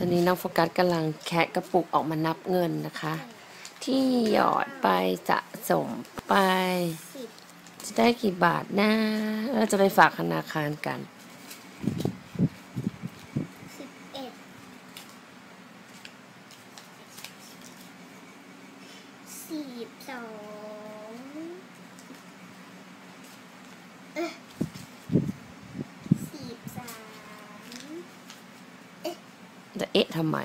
ตอนนี้น้องโฟกัสกำลังแคะกระปุกออกมานับเงินนะคะ ที่หยอดไปสะสมไป จะได้กี่บาทนะเราจะไปฝากธนาคารกันสิบเอ็ดสี่สองเอ๊ะสี่สาม จะเอ๊ะทำไม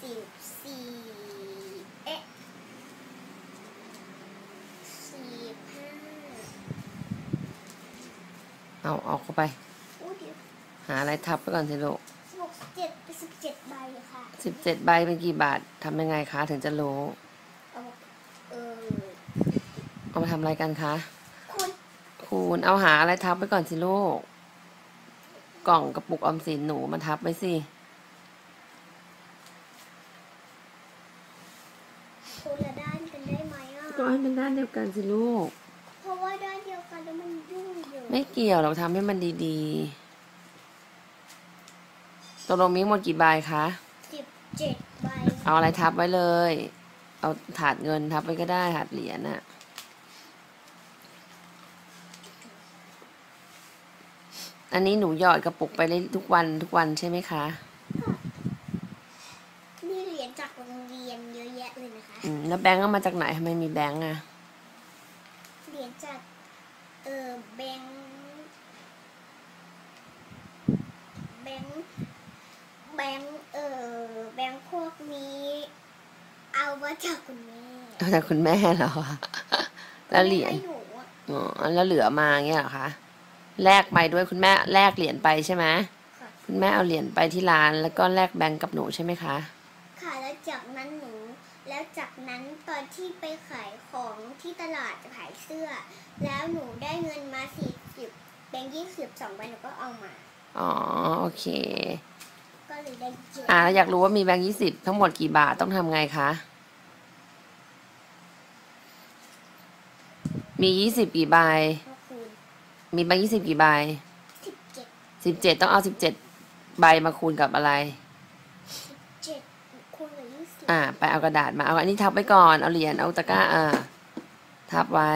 สิบสี่เอ๊ะสี่ห้าเอาออกเข้าไป อู้เดี๋ยวหาอะไรทับไปก่อนสิลูกสิบหกสิบเจ็ดเป็นสิบเจ็ดใบค่ะ สิบเจ็ดใบเป็นกี่บาททำยังไงคะถึงจะรู้ เอาเออเอามาทำอะไรกันคะ คุณคูณเอาหาอะไรทับไปก่อนสิลูก กล่องกระปุกออมสินหนูมาทับไว้สิ คนละด้านกันได้ไหมอะ ก็ให้เป็นด้านเดียวกันสิลูก เพราะว่าด้านเดียวกันแล้วมันยุ่งเยอะไม่เกี่ยวเราทำให้มันดีๆตกลงมีหมดกี่ใบคะ สิบเจ็ดใบ เอาอะไรทับไว้เลย เอาถาดเงินทับไว้ก็ได้ถาดเหรียญน่ะ อันนี้หนูหยอดกระปุกไปเลยทุกวันทุกวันใช่ไหมคะมีเหรียญจากโรงเรียนเยอะแยะเลยนะคะ อืม แล้วแบงก์เอามาจากไหนทำไมมีแบงก์อะเหรียญจากเออแบงค์แบงค์แบงค์เออแบงค์พวกนี้ เอามาจากคุณแม่เอาจากคุณแม่เหรอแล้วเหรียญ ไม่ให้หนูอะ อ๋อ แล้วเหลือมาเงี้ยเหรอคะ แลกไปด้วยคุณแม่แลกเหรียญไปใช่ไหมค่ะคุณแม่เอาเหรียญไปที่ร้าน แล้วก็แลกแบงก์กับหนูใช่ไหมคะ ค่ะแล้วจากนั้นหนู แล้วจากนั้นตอนที่ไปขายของที่ตลาดขายเสื้อ แล้วหนูได้เงินมาสี่สิบแบงค์ยี่สิบสองใบหนูก็เอามา อ๋อโอเค ก็เลยได้เยอะอ่าแล้วอยากรู้ว่ามีแบงค์ยี่สิบทั้งหมดกี่บาทต้องทำไงคะ มียี่สิบกี่ใบก็คูณ มีแบงค์ยี่สิบกี่ใบสิบเจ็ดสิบเจ็ดต้องเอาสิบเจ็ดใบมาคูณกับอะไรสิบเจ็ดคูณกับยี่สิบอ่า ไปเอากระดาษมา เอาอันนี้ทับไว้ก่อน เอาเหรียญ เอาตะกร้า อ่า ทับไว้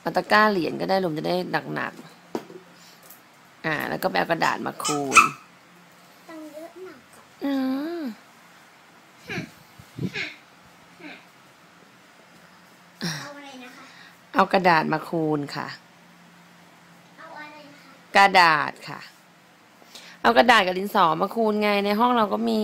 เอาตะกร้าเหรียญก็ได้ลมจะได้หนักๆอ่า แล้วก็ไปเอากระดาษมาคูณตังค์เยอะหนักอะอืมเอาอะไรนะคะ เอากระดาษมาคูณค่ะ เอาอะไรนะคะ กระดาษค่ะ เอากระดาษกับดินสอมาคูณไงในห้องเราก็มี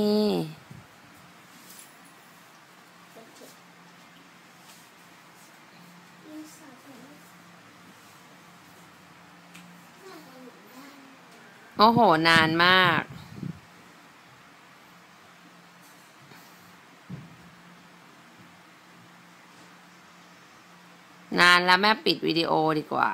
โอ้โห นานมากนานแล้วแม่ปิดวิดีโอดีกว่า